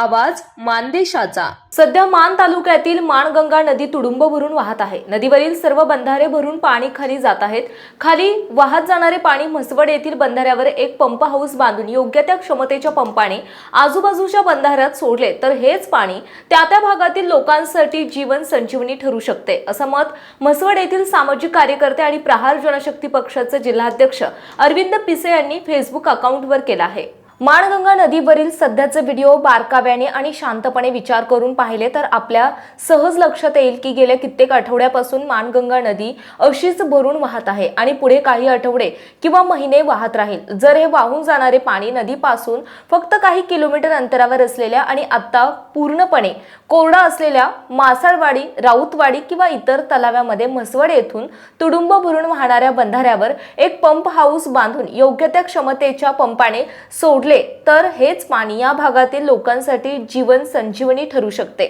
आवाज मानदेशाचा. सध्या मान तालुक्यातील माणगंगा नदी तुडुंब भरून वाहत आहे. नदीवरील सर्व बंधारे भरून पाणी खाली जात आहेत. खाली वाहत जाणारे पाणी म्हसवड येथील बंधाऱ्यावर एक पंप हाऊस बांधून योग्य त्या क्षमतेच्या पंपाने आजूबाजूच्या बंधाऱ्यात सोडले तर हेच पाणी त्या त्या भागातील लोकांसाठी जीवन संजीवनी ठरू शकते असं मत म्हसवड येथील सामाजिक कार्यकर्ते आणि प्रहार जनशक्ती पक्षाचे जिल्हाध्यक्ष अरविंद पिसे यांनी फेसबुक अकाउंटवर केला आहे. माणगंगा नदीवरील सध्याचे व्हिडिओ बारकाव्याने आणि शांतपणे विचार करून पाहिले तर आपल्या सहज लक्षात येईल की गेल्या कित्येक आठवड्यापासून माणगंगा नदी अशीच भरून वाहत आहे आणि पुढे काही आठवडे किंवा महिने वाहत राहील. जर हे वाहून जाणारे पाणी नदीपासून फक्त काही किलोमीटर अंतरावर असलेल्या आणि आता पूर्णपणे कोरडा असलेल्या मासाळवाडी राऊतवाडी किंवा इतर तलाव्यामध्ये म्हसवड येथून तुडुंब भरून वाहणाऱ्या बंधाऱ्यावर एक पंप हाऊस बांधून योग्य त्या क्षमतेच्या पंपाने सोडले तर हेच पाणी या भागातील लोकांसाठी जीवन संजीवनी ठरू शकते.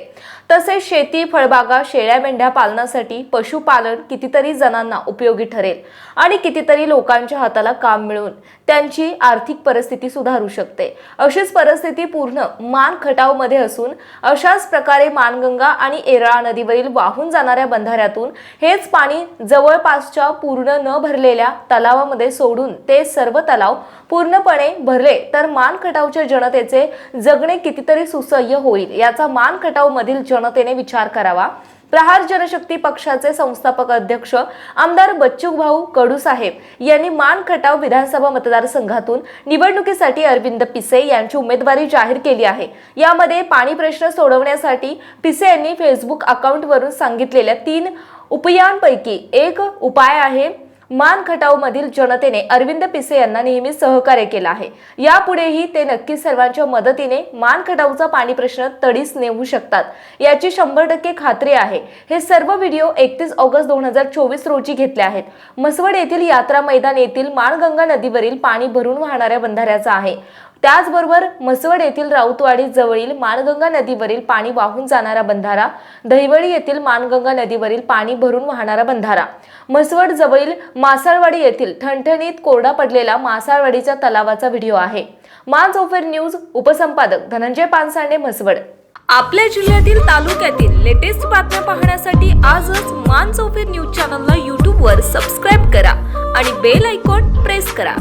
तसेच शेती फळबागा शेळ्या मेंढ्या पालनासाठी पशुपालन कितीतरी जणांना उपयोगी ठरेल आणि कितीतरी लोकांच्या हाताला काम मिळून त्यांची आर्थिक परिस्थिती सुधारू शकते. अशीच परिस्थिती पूर्ण मान खटावमध्ये असून अशाच प्रकारे मानगंगा आणि एरळा नदीवरील वाहून जाणाऱ्या बंधाऱ्यातून हेच पाणी जवळपासच्या पूर्ण न भरलेल्या तलावामध्ये सोडून ते सर्व तलाव पूर्णपणे भरले तर मान खटावच्या जनतेचे जगणे कितीतरी सुसह्य होईल याचा मान खटाव मधील जनतेने विचार करावा. प्रहार जनशक्ती पक्षाचे संस्थापक अध्यक्ष आमदार बच्चू भाऊ कडू साहेब यांनी मान खटाव विधानसभा मतदारसंघातून निवडणुकीसाठी अरविंद पिसे यांची उमेदवारी जाहीर केली आहे. यामध्ये पाणी प्रश्न सोडवण्यासाठी पिसे यांनी फेसबुक अकाउंटवरून सांगितलेल्या तीन उपायांपैकी एक उपाय आहे. मान खटावमधील जनतेने अरविंद पिसे यांना नेहमी सहकार्य केलं आहे. यापुढेही ते नक्कीच सर्वांच्या मदतीने मान खटावचा पाणी प्रश्न तडीस नेऊ शकतात. याची शंभर टक्के खात्री आहे. हे सर्व व्हिडिओ एकतीस ऑगस्ट दोन हजार चोवीस रोजी घेतले आहेत. मसवड येथील यात्रा मैदान येथील माणगंगा नदीवरील पाणी भरून वाहणाऱ्या बंधाऱ्याचा आहे. त्याचबरोबर मसवड येथील राऊतवाडी जवळील माणगंगा नदीवरील पाणी वाहून जाणारा बंधारा दहिवळी येथील माणगंगा नदीवरील पाणी भरून वाहणारा बंधारा. मसवड जवळील मासाळवाडी येथील ठणठणीत कोरडा पडलेला मासाळवाडीच्या तलावाचा व्हिडिओ आहे. मान ओफेर न्यूज उपसंपादक धनंजय पानसांडे म्हसवड. आपल्या जिल्ह्यातील तालुक्यातील लेटेस्ट बातम्या पाहण्यासाठी आजच मान चौफेर न्यूज चॅनलला यूट्यूबवर सबस्क्राईब करा आणि बेल आयकॉन प्रेस करा.